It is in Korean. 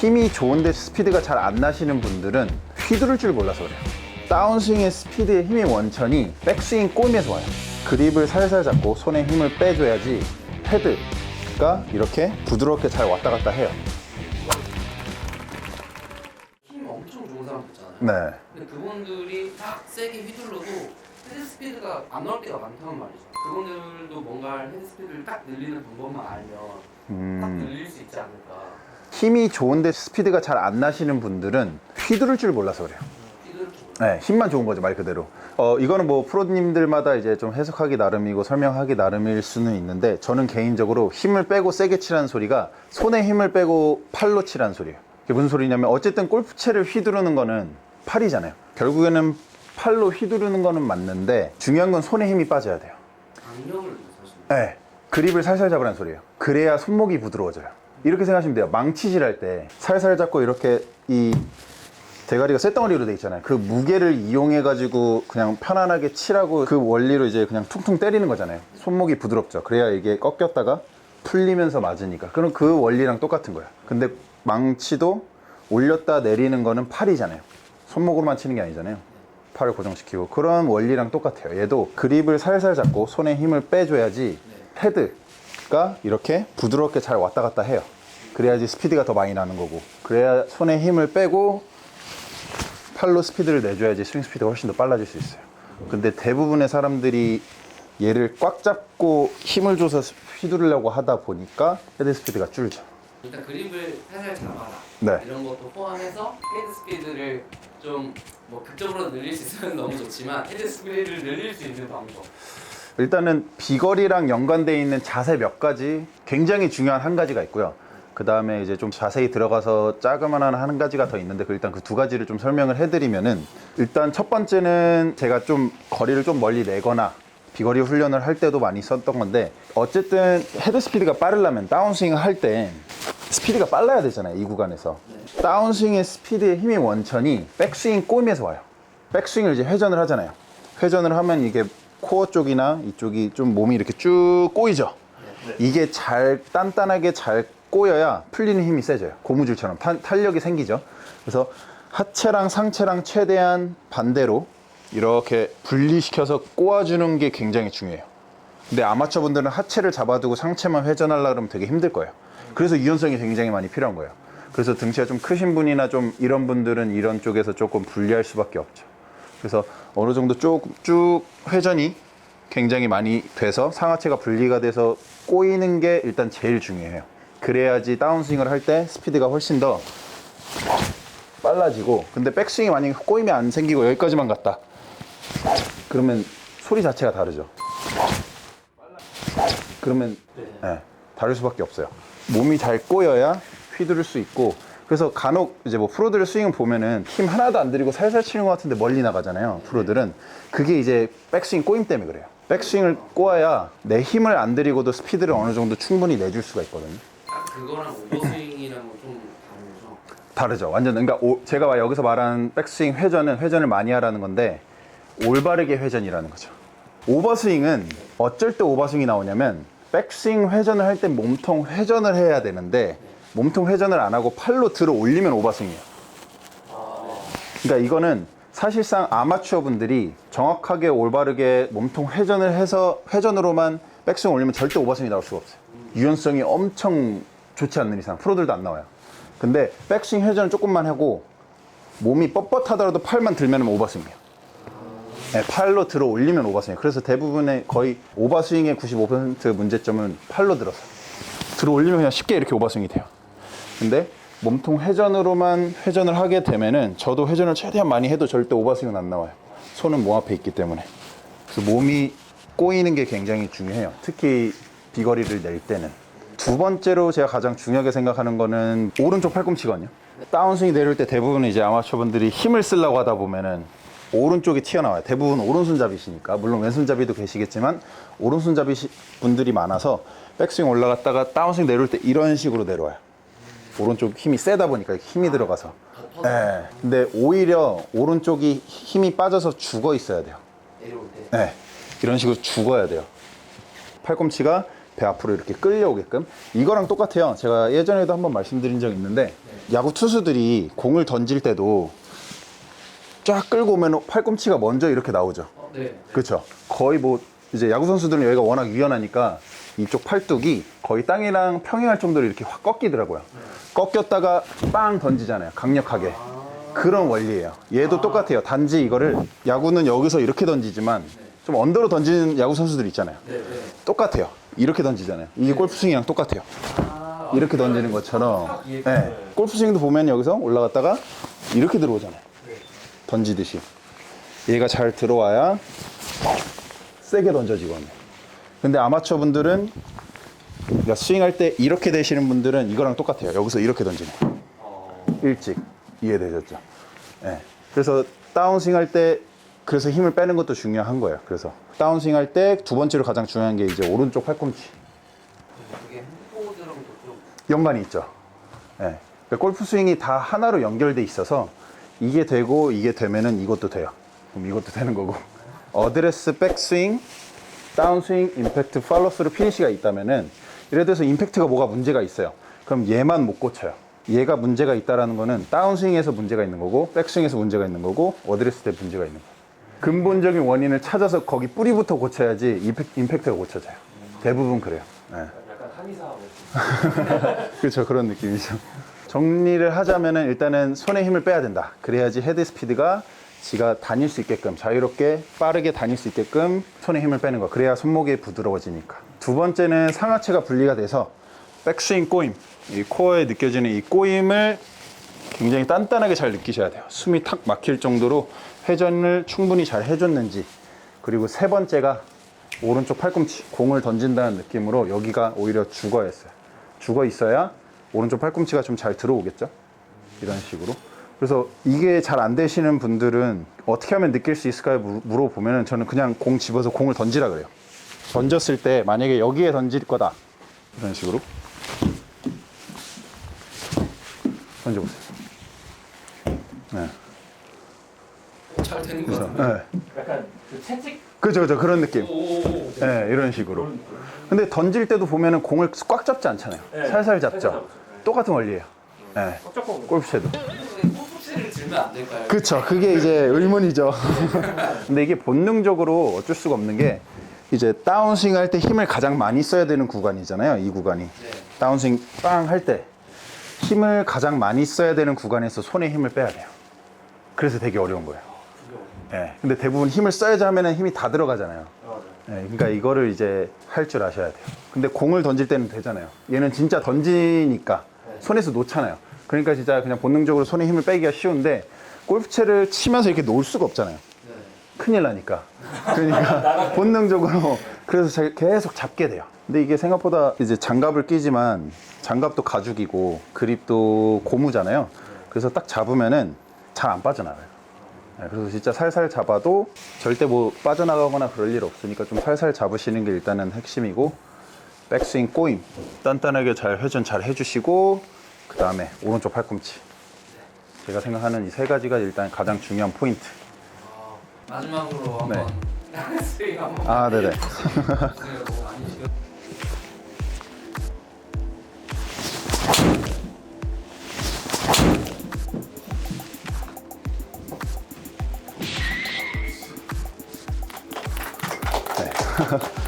힘이 좋은데 스피드가 잘 안 나시는 분들은 휘두를 줄 몰라서 그래요. 다운스윙의 스피드의 힘의 원천이 백스윙 꼬임에서 와요. 그립을 살살 잡고 손에 힘을 빼줘야지 헤드가 이렇게 부드럽게 잘 왔다 갔다 해요. 힘 엄청 좋은 사람 있잖아요. 네. 근데 그분들이 딱 세게 휘둘러도 헤드 스피드가 안 나올 때가 많다는 말이죠. 그분들도 뭔가 헤드 스피드를 딱 늘리는 방법만 알면 딱 음, 늘릴 수 있지 않을까. 힘이 좋은데 스피드가 잘 안 나시는 분들은 휘두를 줄 몰라서 그래요. 네, 힘만 좋은 거죠 말 그대로. 어 이거는 뭐 프로님들마다 이제 좀 해석하기 나름이고 설명하기 나름일 수는 있는데 저는 개인적으로 힘을 빼고 세게 치라는 소리가 손에 힘을 빼고 팔로 치라는 소리예요. 그게 무슨 소리냐면 어쨌든 골프채를 휘두르는 거는 팔이잖아요. 결국에는 팔로 휘두르는 거는 맞는데 중요한 건 손에 힘이 빠져야 돼요. 강력을. 네. 그립을 살살 잡으라는 소리예요. 그래야 손목이 부드러워져요. 이렇게 생각하시면 돼요. 망치질 할 때 살살 잡고 이렇게 이 대가리가 쇳덩어리로 돼 있잖아요. 그 무게를 이용해 가지고 그냥 편안하게 치라고 그 원리로 이제 그냥 퉁퉁 때리는 거잖아요. 손목이 부드럽죠. 그래야 이게 꺾였다가 풀리면서 맞으니까. 그럼 그 원리랑 똑같은 거야. 근데 망치도 올렸다 내리는 거는 팔이잖아요. 손목으로만 치는 게 아니잖아요. 팔을 고정시키고 그런 원리랑 똑같아요. 얘도 그립을 살살 잡고 손에 힘을 빼줘야지 헤드 가 이렇게 부드럽게 잘 왔다 갔다 해요. 그래야지 스피드가 더 많이 나는 거고 그래야 손에 힘을 빼고 팔로 스피드를 내줘야지 스윙 스피드가 훨씬 더 빨라질 수 있어요. 근데 대부분의 사람들이 얘를 꽉 잡고 힘을 줘서 휘두르려고 하다 보니까 헤드 스피드가 줄죠. 일단 그립을 살살 잡아라. 네. 이런 것도 포함해서 헤드 스피드를 좀 뭐 극적으로 늘릴 수 있으면 너무 좋지만 헤드 스피드를 늘릴 수 있는 방법. 일단은 비거리랑 연관되어 있는 자세 몇 가지 굉장히 중요한 한 가지가 있고요. 그 다음에 이제 좀 자세히 들어가서 자그마한 한 가지가 더 있는데 그 일단 그 두 가지를 좀 설명을 해드리면은 일단 첫 번째는 제가 좀 거리를 좀 멀리 내거나 비거리 훈련을 할 때도 많이 썼던 건데 어쨌든 헤드 스피드가 빠르려면 다운스윙 을 할 때 스피드가 빨라야 되잖아요 이 구간에서. 다운스윙의 스피드의 힘의 원천이 백스윙 꼬임에서 와요. 백스윙을 이제 회전을 하잖아요. 회전을 하면 이게 코어 쪽이나 이쪽이 좀 몸이 이렇게 쭉 꼬이죠 이게 잘 단단하게 잘 꼬여야 풀리는 힘이 세져요 고무줄처럼 탄- 탄력이 생기죠 그래서 하체랑 상체랑 최대한 반대로 이렇게 분리시켜서 꼬아주는 게 굉장히 중요해요 근데 아마추어 분들은 하체를 잡아두고 상체만 회전하려고 그러면 되게 힘들 거예요. 그래서 유연성이 굉장히 많이 필요한 거예요. 그래서 등치가 좀 크신 분이나 좀 이런 분들은 이런 쪽에서 조금 불리할 수밖에 없죠. 그래서 어느 정도 쭉, 쭉 회전이 굉장히 많이 돼서 상하체가 분리가 돼서 꼬이는 게 일단 제일 중요해요. 그래야지 다운스윙을 할 때 스피드가 훨씬 더 빨라지고 근데 백스윙이 만약에 꼬임이 안 생기고 여기까지만 갔다 그러면 소리 자체가 다르죠. 그러면 예, 다를 수밖에 없어요. 몸이 잘 꼬여야 휘두를 수 있고 그래서 간혹 이제 뭐 프로들의 스윙을 보면은 힘 하나도 안 들이고 살살 치는 것 같은데 멀리 나가잖아요. 프로들은 그게 이제 백스윙 꼬임 때문에 그래요. 백스윙을 꼬아야 내 힘을 안 들이고도 스피드를 어느 정도 충분히 내줄 수가 있거든요. 딱 그거랑 오버스윙이랑 좀 다르죠. 다르죠. 완전 그러니까 오- 제가 여기서 말하는 백스윙 회전은 회전을 많이 하라는 건데 올바르게 회전이라는 거죠. 오버스윙은 어쩔 때 오버스윙이 나오냐면 백스윙 회전을 할 때 몸통 회전을 해야 되는데 몸통 회전을 안 하고 팔로 들어 올리면 오버스윙이에요. 그러니까 이거는 사실상 아마추어 분들이 정확하게 올바르게 몸통 회전을 해서 회전으로만 백스윙 올리면 절대 오버스윙이 나올 수가 없어요. 유연성이 엄청 좋지 않는 이상 프로들도 안 나와요. 근데 백스윙 회전을 조금만 하고 몸이 뻣뻣하더라도 팔만 들면 오버스윙이에요. 네, 팔로 들어 올리면 오버스윙. 그래서 대부분의 거의 오버스윙의 95% 문제점은 팔로 들어서 들어 올리면 그냥 쉽게 이렇게 오버스윙이 돼요. 근데 몸통 회전으로만 회전을 하게 되면은 저도 회전을 최대한 많이 해도 절대 오버스윙은 안 나와요. 손은 몸 앞에 있기 때문에. 그래서 몸이 꼬이는 게 굉장히 중요해요. 특히 비거리를 낼 때는. 두 번째로 제가 가장 중요하게 생각하는 거는 오른쪽 팔꿈치거든요. 다운스윙 내릴 때 대부분 이제 아마추어분들이 힘을 쓰려고 하다 보면은 오른쪽이 튀어나와요. 대부분 오른손잡이시니까. 물론 왼손잡이도 계시겠지만 오른손잡이 분들이 많아서 백스윙 올라갔다가 다운스윙 내릴 때 이런 식으로 내려와요. 오른쪽 힘이 세다 보니까 힘이 들어가서. 네. 근데 오히려 오른쪽이 힘이 빠져서 죽어 있어야 돼요. 내려올 때. 네. 이런 식으로 죽어야 돼요. 팔꿈치가 배 앞으로 이렇게 끌려오게끔 이거랑 똑같아요. 제가 예전에도 한번 말씀드린 적 있는데 야구 투수들이 공을 던질 때도 쫙 끌고 오면 팔꿈치가 먼저 이렇게 나오죠. 어, 네. 그렇죠. 거의 뭐 이제 야구 선수들은 여기가 워낙 유연하니까 이쪽 팔뚝이 거의 땅이랑 평행할 정도로 이렇게 확 꺾이더라고요. 꺾였다가 빵 던지잖아요. 강력하게. 그런 원리예요. 얘도 똑같아요. 단지 이거를 야구는 여기서 이렇게 던지지만 좀 언더로 던지는 야구 선수들 있잖아요. 네. 네. 똑같아요. 이렇게 던지잖아요. 이게 골프 스윙이랑 똑같아요. 아, 이렇게 던지는 것처럼. 예. 네. 골프 스윙도 보면 여기서 올라갔다가 이렇게 들어오잖아요. 네. 던지듯이. 얘가 잘 들어와야 세게 던져지거든요. 근데 아마추어 분들은 그러니까 스윙할 때 이렇게 되시는 분들은 이거랑 똑같아요. 여기서 이렇게 던지는. 일찍 이해되셨죠? 네. 그래서 다운스윙 할 때 그래서 힘을 빼는 것도 중요한 거예요. 그래서 다운스윙 할 때 두 번째로 가장 중요한 게 이제 오른쪽 팔꿈치 연관이 있죠. 네. 그러니까 골프 스윙이 다 하나로 연결돼 있어서 이게 되고 이게 되면은 이것도 돼요. 그럼 이것도 되는 거고. 어드레스 백스윙, 다운스윙, 임팩트, 팔로스루 피니시가 있다면은 예를 들어서 임팩트가 뭐가 문제가 있어요. 그럼 얘만 못 고쳐요. 얘가 문제가 있다라는 거는 다운스윙에서 문제가 있는 거고 백스윙에서 문제가 있는 거고 어드레스 때 문제가 있는 거예요. 근본적인 원인을 찾아서 거기 뿌리부터 고쳐야지 임팩, 임팩트가 고쳐져요. 대부분 그래요. 네. 약간 한의사 그렇죠 그런 느낌이죠 정리를 하자면은 일단은 손에 힘을 빼야 된다 그래야지 헤드 스피드가 지가 다닐 수 있게끔 자유롭게 빠르게 다닐 수 있게끔 손에 힘을 빼는 거 그래야 손목이 부드러워지니까 두 번째는 상하체가 분리가 돼서 백스윙 꼬임 이 코어에 느껴지는 이 꼬임을 굉장히 단단하게 잘 느끼셔야 돼요 숨이 탁 막힐 정도로 회전을 충분히 잘 해줬는지 그리고 세 번째가 오른쪽 팔꿈치 공을 던진다는 느낌으로 여기가 오히려 죽어 있어요. 죽어 있어야 오른쪽 팔꿈치가 좀 잘 들어오겠죠. 이런 식으로. 그래서 이게 잘 안 되시는 분들은 어떻게 하면 느낄 수 있을까요? 물- 물어보면은 저는 그냥 공 집어서 공을 던지라 그래요. 던졌을 때 만약에 여기에 던질 거다. 이런 식으로. 던져보세요. 네. 잘 되는 거 같은데. 네. 약간 그 채찍 그죠, 그죠. 그런 느낌. 오. 네, 이런 식으로. 근데 던질 때도 보면은 공을 꽉 잡지 않잖아요. 네, 살살 잡죠. 살살 잡죠. 똑같은 원리예요. 네. 꽉 잡고 골프채도. 들면 안 될까요? 그쵸. 그게 이제 의문이죠. 근데 이게 본능적으로 어쩔 수가 없는 게 이제 다운스윙 할 때 힘을 가장 많이 써야 되는 구간이잖아요. 이 구간이. 네. 다운스윙 빵 할 때 힘을 가장 많이 써야 되는 구간에서 손에 힘을 빼야 돼요. 그래서 되게 어려운 거예요. 네. 근데 대부분 힘을 써야지 하면은 힘이 다 들어가잖아요. 네, 그러니까 이거를 이제 할 줄 아셔야 돼요. 근데 공을 던질 때는 되잖아요. 얘는 진짜 던지니까 손에서 놓잖아요. 그러니까 진짜 그냥 본능적으로 손에 힘을 빼기가 쉬운데 골프채를 치면서 이렇게 놓을 수가 없잖아요. 네. 큰일 나니까. 그러니까 본능적으로 그래서 제- 계속 잡게 돼요. 근데 이게 생각보다 이제 장갑을 끼지만 장갑도 가죽이고 그립도 고무잖아요. 그래서 딱 잡으면은 잘 안 빠져나가요. 네, 그래서 진짜 살살 잡아도 절대 뭐 빠져나가거나 그럴 일 없으니까 좀 살살 잡으시는 게 일단은 핵심이고 백스윙 꼬임 단단하게 잘 회전 잘 해주시고 그 다음에 오른쪽 팔꿈치 제가 생각하는 이 세 가지가 일단 가장 중요한 포인트 마지막으로 네. 한번 스윙 아, 네, 네. 아 네네 해주세요. ha. 네.